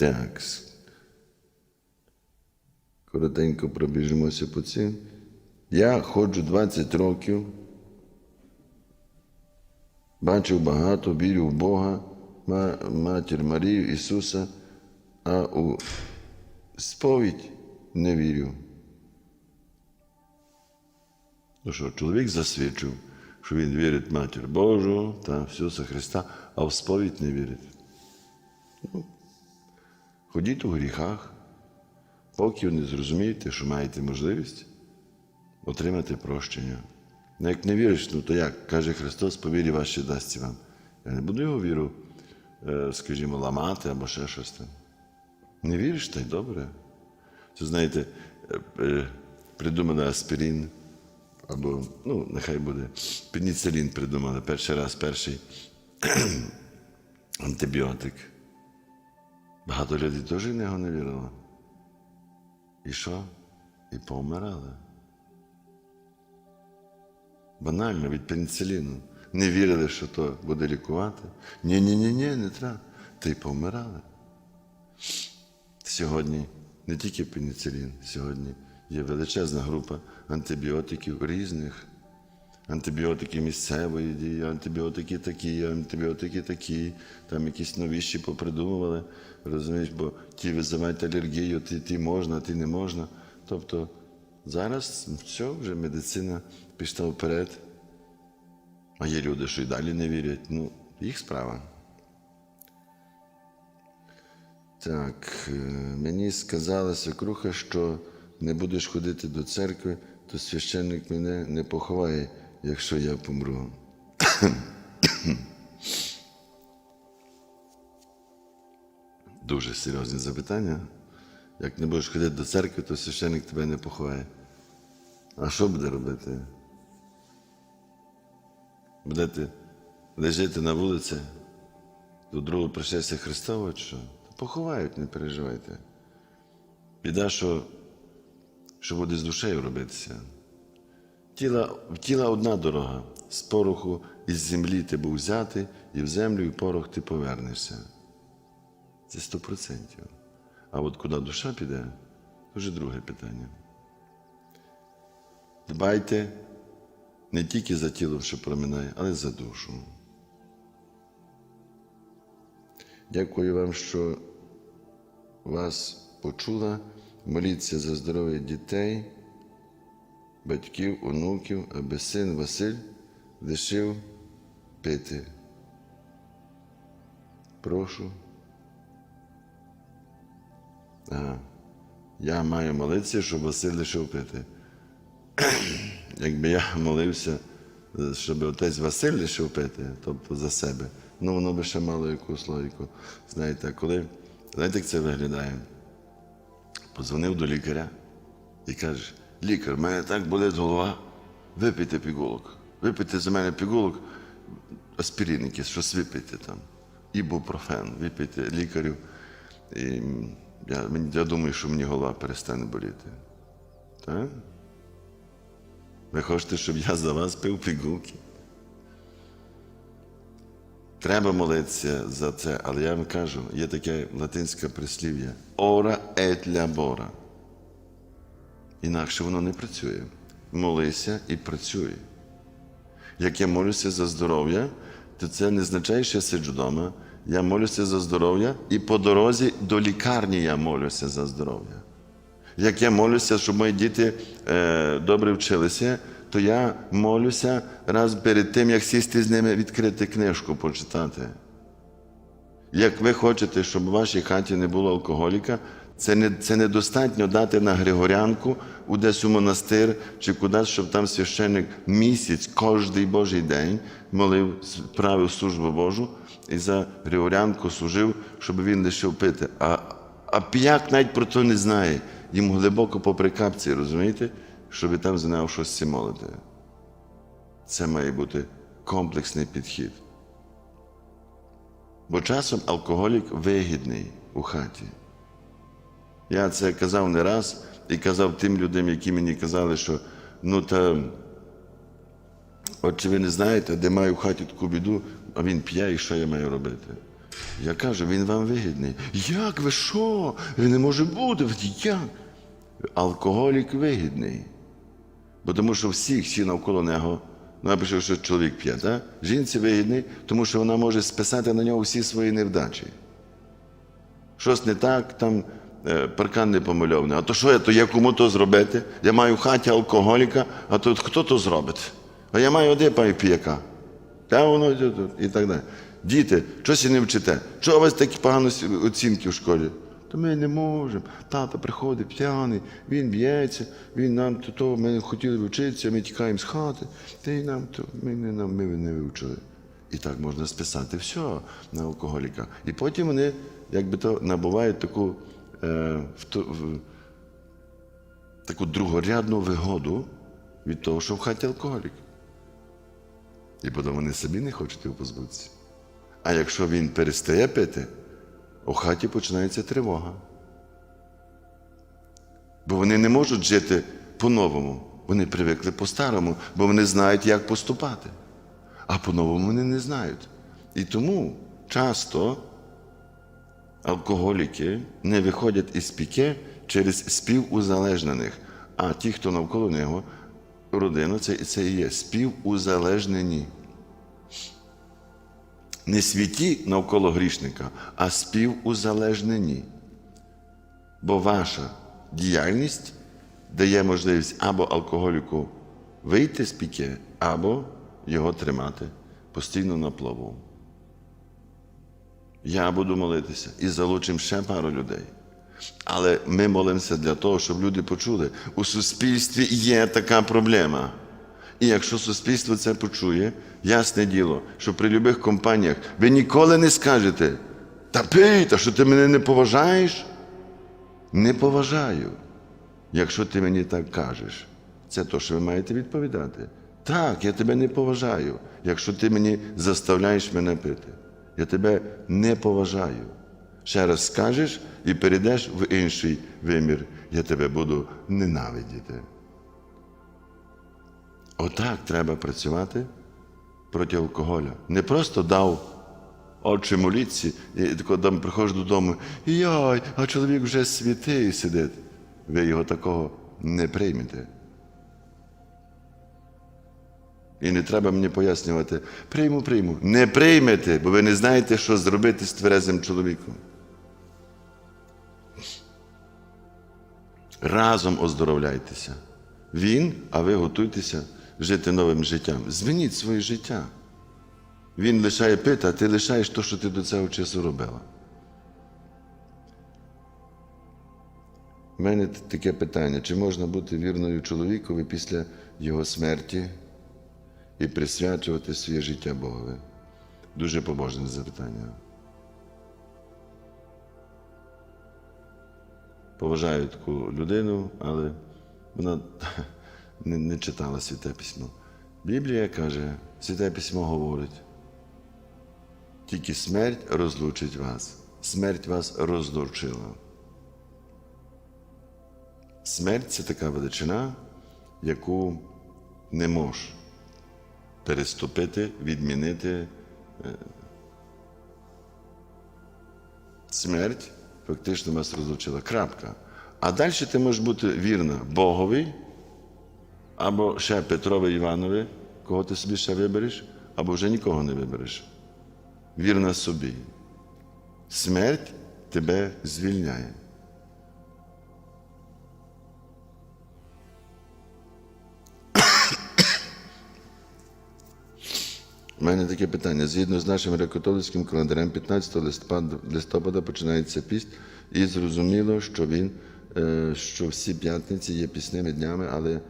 Так. Коротенько пробіжимося по цим. Я ходжу 20 років, бачив багато, вірю в Бога, Матір Марію, Ісуса, а у сповідь не вірю. Ну що, чоловік засвідчив, що він вірить Матір Божу та Ісуса Христа, а в сповідь не вірить. Ну, ходіть у гріхах, поки ви не зрозумієте, що маєте можливість отримати прощення. Ну, як не віриш, ну то як? Каже Христос, по вірі вас ще дасться вам. Я не буду його віру, е, скажімо, ламати або ще щось там. Не віриш, та й добре. Це знаєте, е, е, придумали аспірин, або, ну, нехай буде, пеніцилін придумали перший раз, перший антибіотик. Багато людей теж в нього не вірило. І що? І повмирали. Банально від пеніциліну. Не вірили, що то буде лікувати. Ні, ні, не треба. Та й повмирали. Сьогодні не тільки пеніцилін, сьогодні є величезна група антибіотиків різних. Антибіотики місцевої дії, антибіотики такі, антибіотики такі, там якісь новіші попридумували, розумієш, бо ті визивають алергію, ті, ті можна, ті не можна. Тобто зараз все, вже медицина пішла вперед. А є люди, що й далі не вірять. Ну, їх справа. Так, е, мені сказала свекруха, що не будеш ходити до церкви, то священник мене не поховає, якщо я помру. Дуже серйозні запитання. Як не будеш ходити до церкви, то священник тебе не поховає. А що буде робити? Будете лежати на вулиці до другого пришестя Христового, чи що? Поховають, не переживайте. Біда, що, що буде з душею робитися. Тіла, тіла одна дорога. З пороху із землі ти був взяти, і в землю, і порох ти повернешся. Це сто процентів. А от куди душа піде, то вже друге питання. Дбайте не тільки за тілом, що проминає, але й за душу. Дякую вам, що вас почула. Моліться за здоров'я дітей, батьків, онуків, аби син Василь лишив пити. Прошу. Ага. Я маю молитися, щоб Василь лишив пити. Якби я молився, щоб отець Василь лишив пити, тобто за себе, ну воно би ще мало якусь логіку. Знаєте, коли, знаєте, як це виглядає? Позвонив до лікаря і каже, лікар, мене так болить голова, випийте пігулок. Випийте за мене пігулок, аспірин якийсь, щось випийте там. Ібупрофен, випийте лікарю. І я, я думаю, що мені голова перестане боліти. Так? Ви хочете, щоб я за вас пив пігулки? Треба молитися за це, але я вам кажу, є таке латинське прислів'я ора et labora. Інакше воно не працює. Молися і працюй. Як я молюся за здоров'я, то це не означає, що я сиджу вдома. Я молюся за здоров'я, і по дорозі до лікарні я молюся за здоров'я. Як я молюся, щоб мої діти е, добре вчилися, то я молюся раз перед тим, як сісти з ними, відкрити книжку, почитати. Як ви хочете, щоб у вашій хаті не було алкоголіка, це не, це недостатньо дати на Григорянку у десь у монастир чи кудись, щоб там священник місяць, кожний Божий день молив, правив службу Божу і за Григорянку служив, щоб він лишив пити. А, а п'як навіть про це не знає. Йому глибоко попри капці, розумієте, щоб там знав щось молити. Це має бути комплексний підхід. Бо часом алкоголік вигідний у хаті. Я це казав не раз і казав тим людям, які мені казали, що ну та от чи ви не знаєте, де маю в хаті таку біду, а він п'є, і що я маю робити? Я кажу, він вам вигідний. Як ви що? Він не може бути. Як? Алкоголік вигідний. Бо тому що всі, всі навколо нього, ну я пишу, що чоловік п'є, так? жінці вигідний, тому що вона може списати на нього всі свої невдачі. Щось не так, там паркан не помальований. А то що я, то я кому то зробити? Я маю в хаті алкоголіка, а тут хто то зробить? А я маю один паю п'яка. Та воно і так далі. Діти, щось не вчите. Чого у вас такі погані оцінки в школі? То ми не можемо. Тато приходить п'яний, він б'ється, він нам то, то ми не хотіли вчитися, ми тікаємо з хати, й нам то ми не, нам, ми не вивчили. І так можна списати все на алкоголіка. І потім вони, якби то, набувають таку, е, в, таку другорядну вигоду від того, що в хаті алкоголік. І потім вони собі не хочуть його позбутися. А якщо він перестає пити, у хаті починається тривога. Бо вони не можуть жити по-новому. Вони привикли по-старому, бо вони знають, як поступати. А по-новому вони не знають. І тому часто алкоголіки не виходять із піке через співузалежнених. А ті, хто навколо нього, родина, це, це і є співузалежнені. Не святі навколо грішника, а співузалежнені. Бо ваша діяльність дає можливість або алкоголіку вийти з піке, або його тримати постійно на плаву. Я буду молитися і залучимо ще пару людей. Але ми молимося для того, щоб люди почули, у суспільстві є така проблема. І якщо суспільство це почує, ясне діло, що при будь-яких компаніях ви ніколи не скажете, та пий, та що ти мене не поважаєш? Не поважаю. Якщо ти мені так кажеш, це то, що ви маєте відповідати. Так, я тебе не поважаю, якщо ти мені заставляєш мене пити. Я тебе не поважаю. Ще раз скажеш і перейдеш в інший вимір, я тебе буду ненавидіти. Отак треба працювати проти алкоголя. Не просто дав очі моліться, і тако дом, приходиш додому, і а чоловік вже святий сидить. Ви його такого не приймете. І не треба мені пояснювати, прийму, прийму. Не приймете, бо ви не знаєте, що зробити з тверезим чоловіком. Разом оздоровляйтеся. Він, а ви готуйтеся жити новим життям. Змініть своє життя. Він лишає пити, а ти лишаєш те, що ти до цього часу робила. У мене таке питання: чи можна бути вірною чоловікові після його смерті і присвячувати своє життя Богові? Дуже побожне запитання. Поважаю таку людину, але вона не, не читала святе письмо. Біблія каже, святе письмо говорить, тільки смерть розлучить вас. Смерть вас розлучила. Смерть це така величина, яку не можеш переступити, відмінити. Смерть фактично вас розлучила. Крапка. А далі ти можеш бути вірна Богові, або ще Петрові Іванові, кого ти собі ще вибереш, або вже нікого не вибереш. Вірна собі. Смерть тебе звільняє. У мене таке питання. Згідно з нашим греко-католицьким календарем, 15 листопада, починається піст, і зрозуміло, що він, е, що всі п'ятниці є пісними днями, але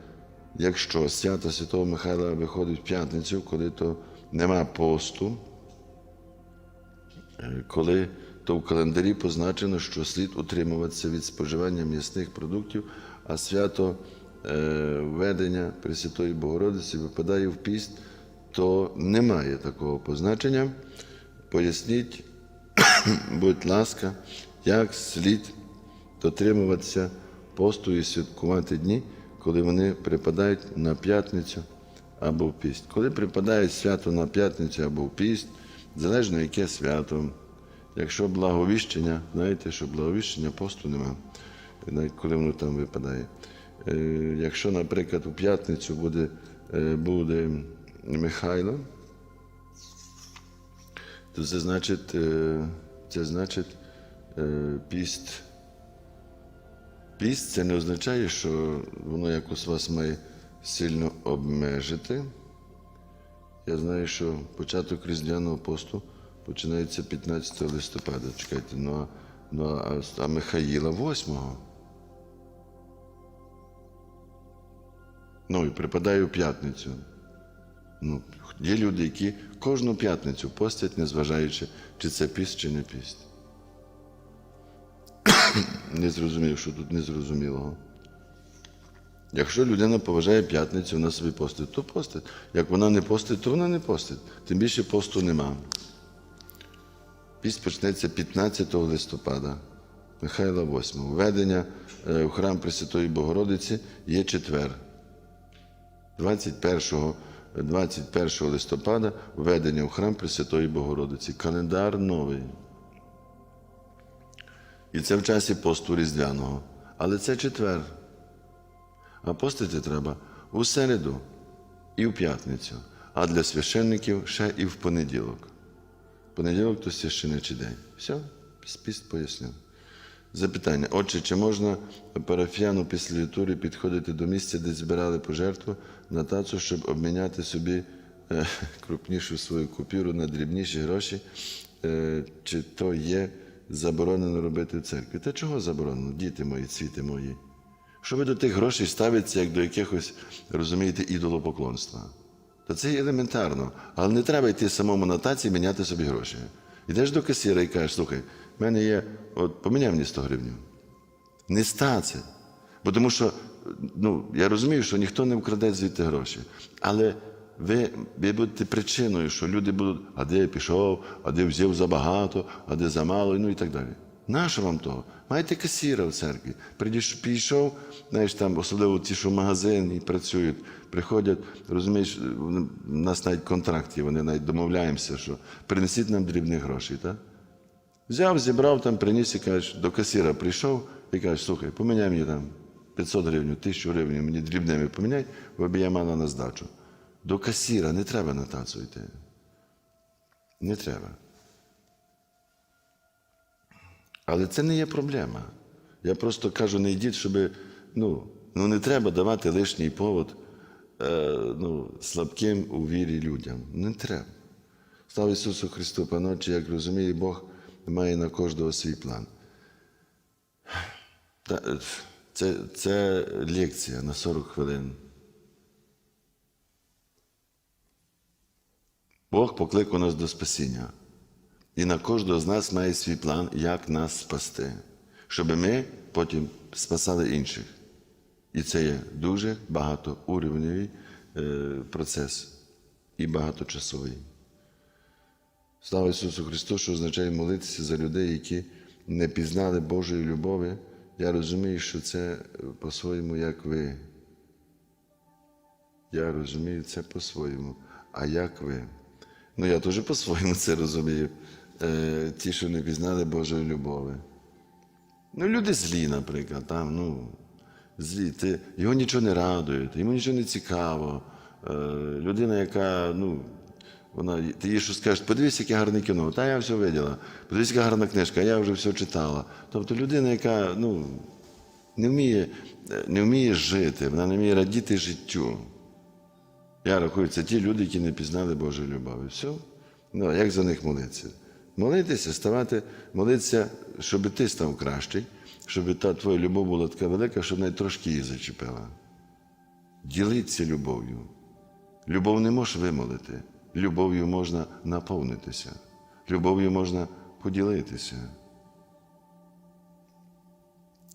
якщо свято Святого Михайла виходить в п'ятницю, коли то нема посту, е, коли то в календарі позначено, що слід утримуватися від споживання м'ясних продуктів, а свято е, введення Пресвятої Богородиці випадає в піст, то немає такого позначення. Поясніть, будь ласка, як слід дотримуватися посту і святкувати дні, коли вони припадають на п'ятницю або в піст. Коли припадає свято на п'ятницю або в піст, залежно яке свято, якщо благовіщення, знаєте, що благовіщення посту нема, навіть коли воно там випадає. Е, якщо, наприклад, у п'ятницю буде, е, буде Михайло, то це значить, е, це значить е, піст. Піст це не означає, що воно якось вас має сильно обмежити. Я знаю, що початок Різдвяного посту починається 15 листопада. Чекайте, ну а, ну, а, а Михаїла 8. Ну і припадає у п'ятницю. Ну, є люди, які кожну п'ятницю постять, незважаючи, чи це піст, чи не піст. не зрозумів, що тут незрозумілого. Якщо людина поважає п'ятницю, вона собі постить, то постить. Як вона не постить, то вона не постить. Тим більше посту нема. Піст почнеться 15 листопада, Михайла 8. Введення е, в храм Пресвятої Богородиці є четвер. 21, 21 листопада введення в храм Пресвятої Богородиці. Календар новий. І це в часі посту Різдвяного. Але це четвер. А постити треба у середу і в п'ятницю, а для священників ще і в понеділок. Понеділок то священичий день. Все, спіст пояснив. Запитання. Отже, чи можна парафіяну після літургії підходити до місця, де збирали пожертву на тацу, щоб обміняти собі е, крупнішу свою купюру на дрібніші гроші? Е, чи то є заборонено робити в церкві? Та чого заборонено, діти мої, цвіти мої? Що ви до тих грошей ставиться як до якихось, розумієте, ідолопоклонства? Та це є елементарно. Але не треба йти самому на таці і міняти собі гроші. Йдеш до касіра і кажеш, слухай, в мене є, от поміняй мені 100 гривень. Не з. Бо тому що, ну, я розумію, що ніхто не вкраде звідти гроші. Але ви, ви будете причиною, що люди будуть, а де я пішов, а де взяв забагато, а де замало, ну і так далі. Нащо вам того? Маєте касіра в церкві. Прийдеш, Пішов, знаєш, там, особливо ті, що в магазин і працюють, приходять, розумієш, в нас навіть контракт є, вони навіть домовляємося, що принесіть нам дрібних грошей. Так? Взяв, зібрав там, приніс і кажеш, до касіра прийшов і кажеш, слухай, поміняй мені там 500 гривень, 1000 гривень, мені дрібними поміняй, бо я мала на здачу. До касіра не треба на тацу йти. Не треба. Але це не є проблема. Я просто кажу, не йдіть, щоб ну, ну не треба давати лишній повод е, ну, слабким у вірі людям. Не треба. Слава Ісусу Христу, паночі, як розуміє Бог, має на кожного свій план. Е, це, це лекція на 40 хвилин. Бог покликав нас до спасіння. І на кожного з нас має свій план, як нас спасти, щоб ми потім спасали інших. І це є дуже багатоуровневий е, процес і багаточасовий. Слава Ісусу Христу, що означає молитися за людей, які не пізнали Божої любові. Я розумію, що це по-своєму, як ви. Я розумію це по-своєму. А як ви? Ну, я теж по-своєму це розумію. Е, ті, що не пізнали Божої любові. Ну, люди злі, наприклад, там, ну, злі. Ти, його нічого не радує, йому нічого не цікаво. Е, людина, яка, ну, вона, ти їй що скажеш, подивись, яке гарне кіно, та я все виділа. Подивись, яка гарна книжка, я вже все читала. Тобто людина, яка ну, не, вміє, е, не вміє жити, вона не вміє радіти життю. Я рахую, це ті люди, які не пізнали Божої любові. Все. Ну, як за них молитися? Молитися, ставати, молитися, щоб ти став кращий, щоб та твоя любов була така велика, щоб навіть трошки її зачепила. Ділиться любов'ю. Любов не можеш вимолити. Любов'ю можна наповнитися. Любов'ю можна поділитися.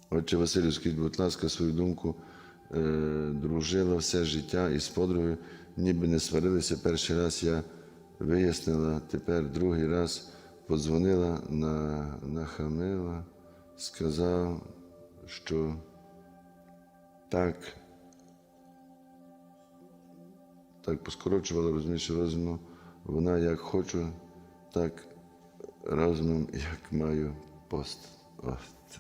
Отче Василю, скажіть, будь ласка, свою думку е, дружила все життя із подругою, ніби не сварилися. Перший раз я вияснила, тепер другий раз подзвонила, на, нахамила, сказав, що так, так поскорочувала, розумієш, розуму, вона як хочу, так розумом, як маю пост. О, це.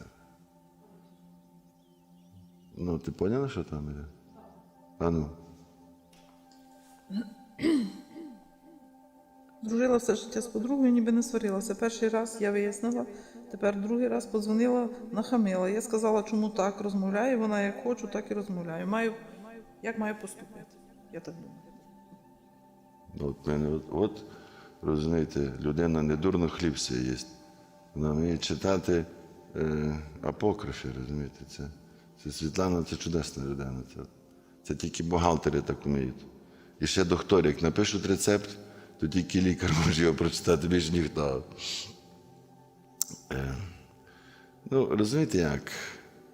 Ну, ти поняла, що там іде? А ну. Дружила все життя з подругою, ніби не сварилася. Перший раз я вияснила, тепер другий раз подзвонила, нахамила. Я сказала, чому так розмовляю. Вона як хочу, так і розмовляю. Маю, як маю поступити? Я так думаю. От мене, от, от розумієте, людина не дурно хліб все їсть. Вона вміє читати е, апокрифи, розумієте? Це, це Світлана це чудесна людина. Це, це тільки бухгалтери так вміють. І ще доктори, як напишуть рецепт, то тільки лікар може його прочитати, більш ніхто. Е, ну, розумієте як?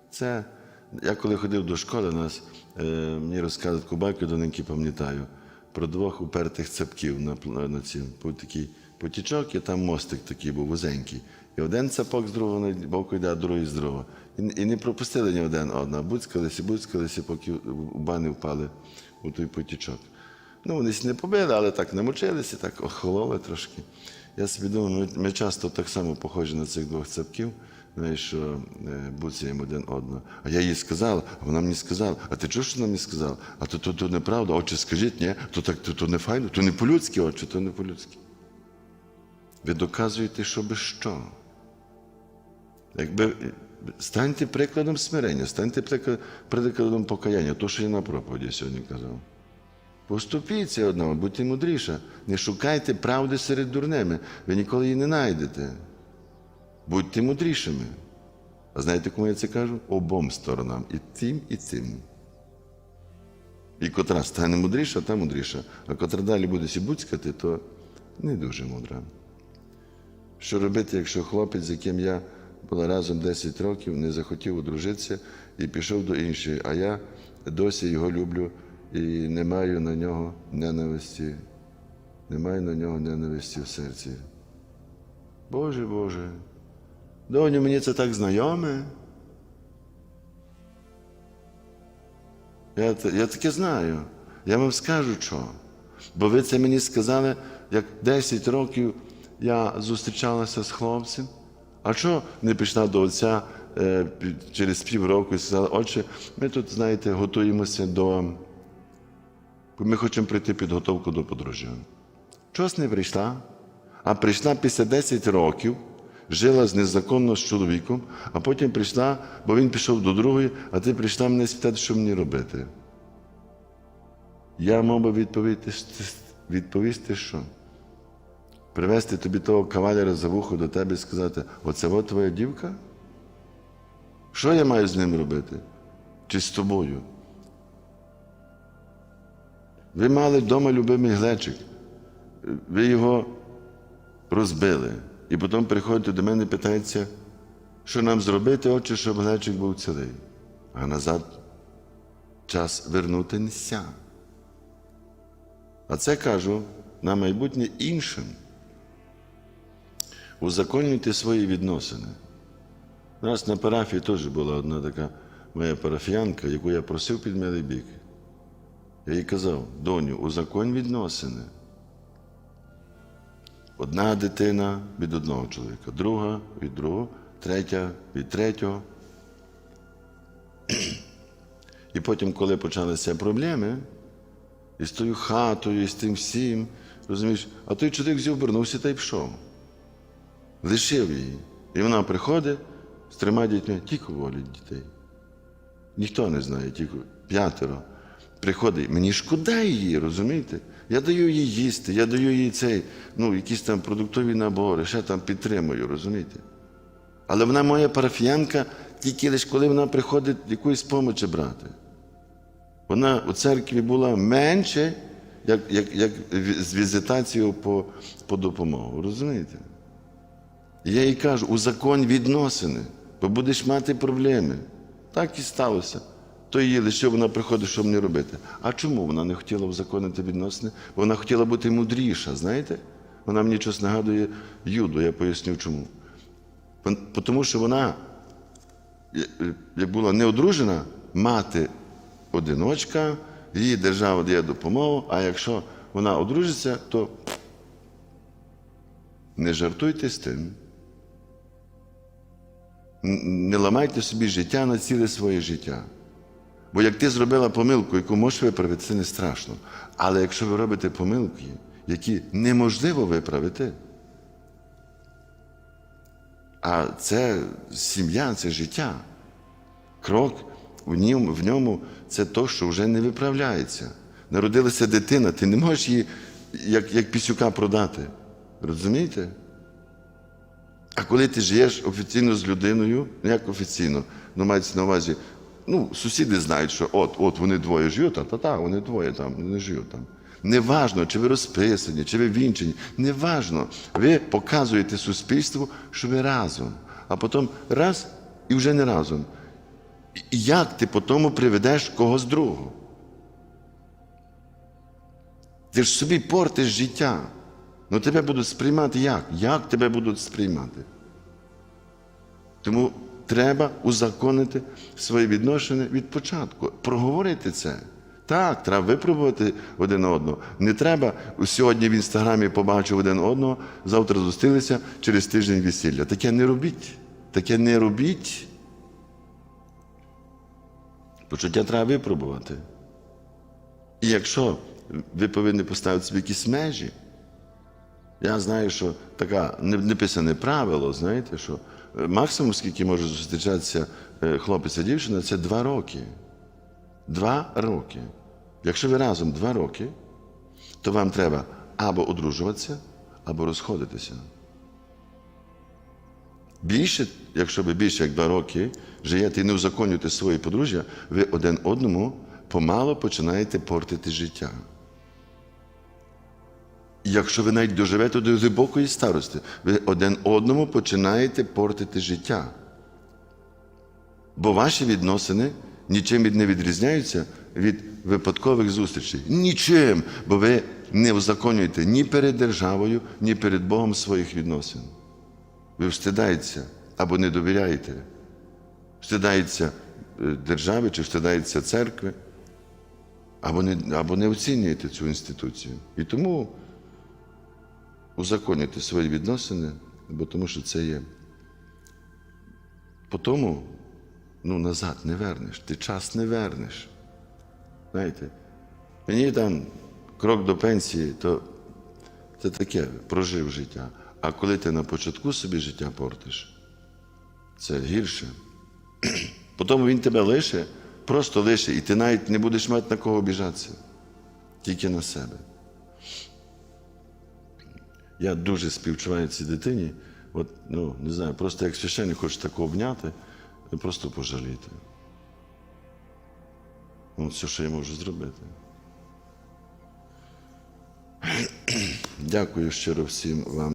Це, я коли ходив до школи, нас, е, мені розказують кубаки, доненьки пам'ятаю, про двох упертих цапків на, на цім. Був такий потічок, і там мостик такий був вузенький. І один цапок з другого боку йде, а другий з другого. І, і не пропустили ні один одного. Буцькалися, буцькалися, поки в бани впали у той потічок. Ну, вони не побили, але так намочилися, так охололи трошки. Я собі думаю, ми, часто так само похожі на цих двох цапків, знаєш, що е, один одного. А я їй сказав, а вона мені сказала, а ти чуєш, що вона мені сказала? А то, то, то неправда, отче, скажіть, ні, то так, то, то не файно, то не по-людськи, отче, то не по-людськи. Ви доказуєте, що без що. Якби станьте прикладом смирення, станьте прикладом покаяння, то, що я на проповіді сьогодні казав. Поступіться одному, будьте мудріше. Не шукайте правди серед дурними. Ви ніколи її не знайдете. Будьте мудрішими. А знаєте, кому я це кажу? Обом сторонам. І тим, і цим. І котра стане мудріша, та мудріша. А котра далі буде сібуцькати, то не дуже мудра. Що робити, якщо хлопець, з яким я була разом 10 років, не захотів одружитися і пішов до іншої, а я досі його люблю і не маю на нього ненависті, не маю на нього ненависті в серці. Боже Боже, доню, мені це так знайоме. Я, я таке знаю. Я вам скажу що. Бо ви це мені сказали, як 10 років я зустрічалася з хлопцем. А що не пішла до отця е, через півроку і сказала, отче, ми тут, знаєте, готуємося до. Ми хочемо пройти підготовку до подружжя. Чогось не прийшла, а прийшла після 10 років, жила з незаконно з чоловіком, а потім прийшла, бо він пішов до другої, а ти прийшла мене спитати, що мені робити. Я мав би відповісти, відповісти що? Привезти тобі того кавалера за вухо до тебе і сказати, оце от твоя дівка? Що я маю з ним робити? Чи з тобою? Ви мали вдома любимий глечик, ви його розбили. І потім приходите до мене і питається, що нам зробити, отче, щоб глечик був цілий. А назад час вернути неся. А це кажу на майбутнє іншим. Узаконюйте свої відносини. У нас на парафії теж була одна така моя парафіянка, яку я просив під милий бік. Я їй казав, доню, узаконь відносини. Одна дитина від одного чоловіка, друга від другого, третя від третього. І потім, коли почалися проблеми, і з тою хатою, і з тим всім, розумієш, а той чоловік взяв, вернувся та й пішов. Лишив її. І вона приходить з трьома дітьми, тільки волять дітей. Ніхто не знає, тільки п'ятеро. Приходить, мені шкода її, розумієте? Я даю їй їсти, я даю їй цей, ну, якісь там продуктові набори, ще там підтримую, розумієте? Але вона моя парафіянка тільки лише коли вона приходить якоїсь помочі брати. Вона у церкві була менше, як, як, як з візитацією по, по допомогу. Розумієте? Я їй кажу, узаконь відносини, бо будеш мати проблеми. Так і сталося. То її лише вона приходить, що мені робити. А чому вона не хотіла узаконити відносини? Вона хотіла бути мудріша, знаєте? Вона мені щось нагадує Юду, я поясню чому. Тому що вона, як була неодружена, мати одиночка, їй держава дає допомогу, а якщо вона одружиться, то Не жартуйте з тим. Не ламайте собі життя на ціле своє життя. Бо як ти зробила помилку, яку можеш виправити, це не страшно. Але якщо ви робите помилки, які неможливо виправити, а це сім'я, це життя. Крок в ньому, в ньому це то, що вже не виправляється. Народилася дитина, ти не можеш її як, як пісюка продати. Розумієте? А коли ти живеш офіційно з людиною, ну як офіційно, ну мається на увазі, ну, сусіди знають, що от, от вони двоє живуть, а та та вони двоє там, вони живуть там. Неважно, чи ви розписані, чи ви вінчені, неважно. Ви показуєте суспільству, що ви разом, а потім раз і вже не разом. Як ти по тому приведеш когось другого? Ти ж собі портиш життя. Ну тебе будуть сприймати як? Як тебе будуть сприймати? Тому треба узаконити свої відношення від початку, проговорити це. Так, треба випробувати один одного. Не треба сьогодні в інстаграмі побачив один одного, завтра зустрілися через тиждень весілля. Таке не робіть. Таке не робіть. Почуття треба випробувати. І якщо ви повинні поставити собі якісь межі, я знаю, що таке неписане правило, знаєте, що максимум, скільки може зустрічатися е, хлопець і дівчина, це два роки. Два роки. Якщо ви разом два роки, то вам треба або одружуватися, або розходитися. Більше, якщо ви більше як два роки живете і не узаконюєте своє подружжя, ви один одному помало починаєте портити життя. Якщо ви навіть доживете до глибокої старості, ви один одному починаєте портити життя. Бо ваші відносини нічим не відрізняються від випадкових зустрічей. Нічим, бо ви не узаконюєте ні перед державою, ні перед Богом своїх відносин. Ви встидаєтеся або не довіряєте. Встидається е, держави чи встидається церкви, або не, або не оцінюєте цю інституцію. І тому узаконюйте свої відносини, бо тому що це є. По тому ну, назад не вернеш, ти час не вернеш. Знаєте, мені там крок до пенсії, то це таке, прожив життя. А коли ти на початку собі життя портиш, це гірше. Потім він тебе лише, просто лише, і ти навіть не будеш мати на кого обіжатися, тільки на себе. Я дуже співчуваю цій дитині. От, ну, не знаю, просто як священник хоче таку обняти, просто пожаліти. Ну, все, що я можу зробити. Дякую щиро всім вам.